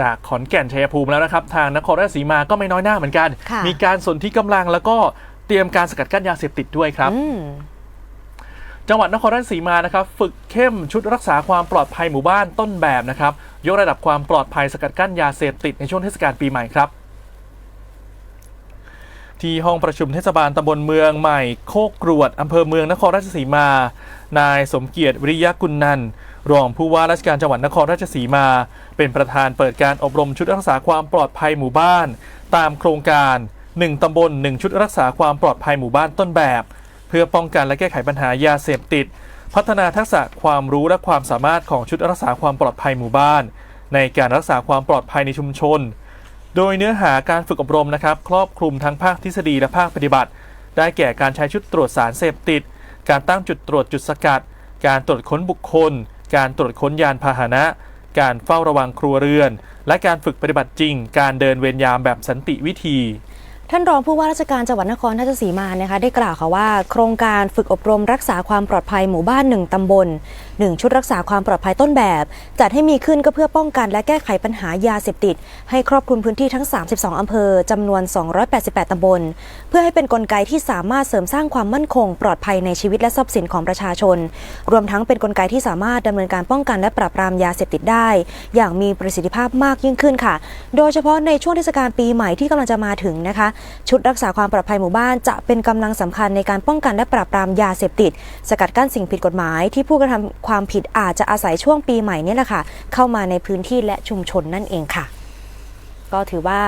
จากขอนแก่นชัยภูมิแล้วนะครับ ทางนครราชสีมาก็ไม่น้อยหน้าเหมือนกัน ค่ะ มีการสนที่กำลังแล้วก็เตรียมการสกัดกั้นยาเสพติดด้วยครับ อืม จังหวัดนครราชสีมานะครับฝึกเข้มชุดรักษาความปลอดภัยหมู่บ้านต้นแบบนะครับยกระดับความปลอดภัยสกัดกั้นยาเสพติดในช่วงเทศกาลปีใหม่ครับ ที่ห้องประชุมเทศบาลตำบลเมืองใหม่โคกกรวดอำเภอเมืองนครราชสีมา นายสมเกียรติวิริยกุลนันรองผู้ว่าราชการจังหวัดนครราชสีมา เป็นประธานเปิดการอบรมชุดรักษาความปลอดภัยหมู่บ้าน ตามโครงการ 1 ตำบล 1 ชุดรักษาความปลอดภัยหมู่บ้านต้นแบบ เพื่อป้องกันและแก้ไขปัญหายาเสพติด พัฒนาทักษะความรู้และความสามารถของชุดรักษาความปลอดภัยหมู่บ้าน ในการรักษาความปลอดภัยในชุมชน โดยเนื้อหาการฝึกอบรมนะครับครอบคลุมทั้งภาคทฤษฎีและภาคปฏิบัติ ได้แก่การใช้ชุดตรวจสารเสพติด การตั้งจุดตรวจจุดสกัด การตรวจค้นบุคคล การตรวจค้นยานพาหนะ การเฝ้าระวังครัวเรือน และการฝึกปฏิบัติจริง การเดินเวรยามแบบสันติวิธีท่านรองผู้ว่าราชการจังหวัดนครราชสีมานะคะได้กล่าวค่ะว่า โครงการฝึกอบรมรักษาความปลอดภัยหมู่บ้าน1ตำบล1 ชุดรักษาความปลอดภัยต้นแบบ จัดให้มีขึ้นก็เพื่อป้องกันและแก้ไขปัญหายาเสพติด ให้ครอบคลุมพื้นที่ทั้ง 32 อำเภอจำนวน 288 ตำบล เพื่อให้เป็นกลไกที่สามารถเสริมสร้างความมั่นคง ปลอดภัยในชีวิตและทรัพย์สินของประชาชน รวมทั้งเป็นกลไกที่สามารถดำเนินการป้องกันและปราบปรามยาเสพติดได้ อย่างมีประสิทธิภาพมากยิ่งขึ้นค่ะ โดยเฉพาะในช่วงเทศกาลปีใหม่ที่กำลังจะมาถึงนะคะ ชุดรักษาความปลอดภัยหมู่บ้านจะเป็นกำลังสำคัญในการป้องกันและปราบปรามยาเสพติด สกัดกั้นสิ่งผิดกฎหมายที่ผู้กระทำความผิดอาจจะอาศัยช่วงปีใหม่เนี่ยแหละค่ะ เข้ามาในพื้นที่และชุมชนนั่นเองค่ะก็ถือว่า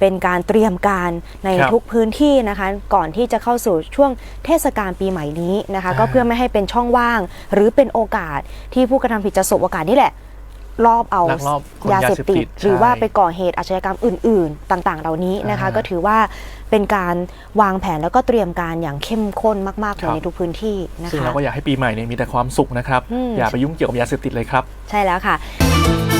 เป็นการเตรียมการในครับทุกพื้นที่นะคะ ก่อนที่จะเข้าสู่ช่วงเทศกาลปีใหม่นี้นะคะอ่าก็เพื่อไม่ให้เป็นช่องว่าง หรือเป็นโอกาสที่ผู้กระทำผิดจะสบโอกาสนี่แหละ รอบเอาลักลอบขนยาเสพติด หรือว่าไปใช่ก่อเหตุอาชญากรรมอื่น ๆ ต่าง ๆ เหล่านี้นะคะ อ่าก็ถือว่าเป็นการวางแผนแล้วก็เตรียมการอย่างเข้มข้นมากๆเลครัยบ ในทุกพื้นที่นะซึ่งคะ เราก็อยากให้ปีใหม่เนี่ยมีแต่ความสุขนะครับ อืม อย่าไปยุ่งเกี่ยวกับยาเสพติดเลยครับ ใช่แล้วค่ะ